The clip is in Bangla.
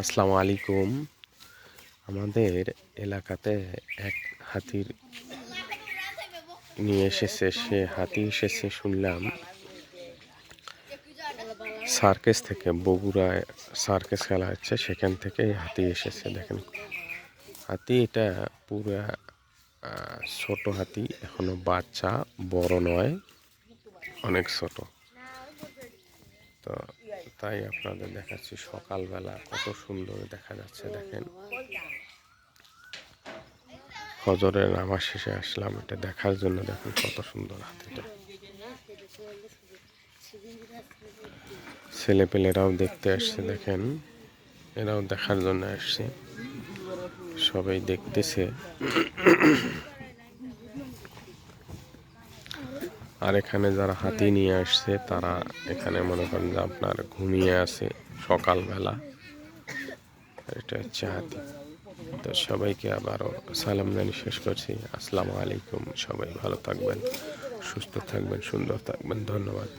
আসসালামু আলাইকুম। আমাদের এলাকাতে এক হাতির নিয়ে এসেছে, সে হাতি এসেছে শুনলাম। সার্কেস থেকে, বগুড়ায় সার্কেস খেলা হচ্ছে, সেখান থেকে হাতি এসেছে, দেখেন। হাতি এটা পুরা ছোট হাতি, এখনও বাচ্চা, বড় নয়, অনেক ছোট। তো তাই আপনাদের দেখাচ্ছি সকালবেলা কত সুন্দর দেখা যাচ্ছে, দেখেন। ফজরের নামাজ শেষে আসলাম, এটা দেখার জন্য দেখেন কত সুন্দর হাতিটা। ছেলে পেলেরাও দেখতে আসছে, দেখেন। এরাও দেখার জন্য আসছে। সবাই দেখতেছে। আর এখানে যারা হাতি নিয়ে আসছে, তারা এখানে মনে করেন যে আপনার ঘুমিয়ে আছে সকালবেলা। এটা হচ্ছে হাতি। তো সবাইকে আবারও সালাম জানি শেষ করছি। আসসালামু আলাইকুম, সবাই ভালো থাকবেন, সুস্থ থাকবেন, সুন্দর থাকবেন। ধন্যবাদ।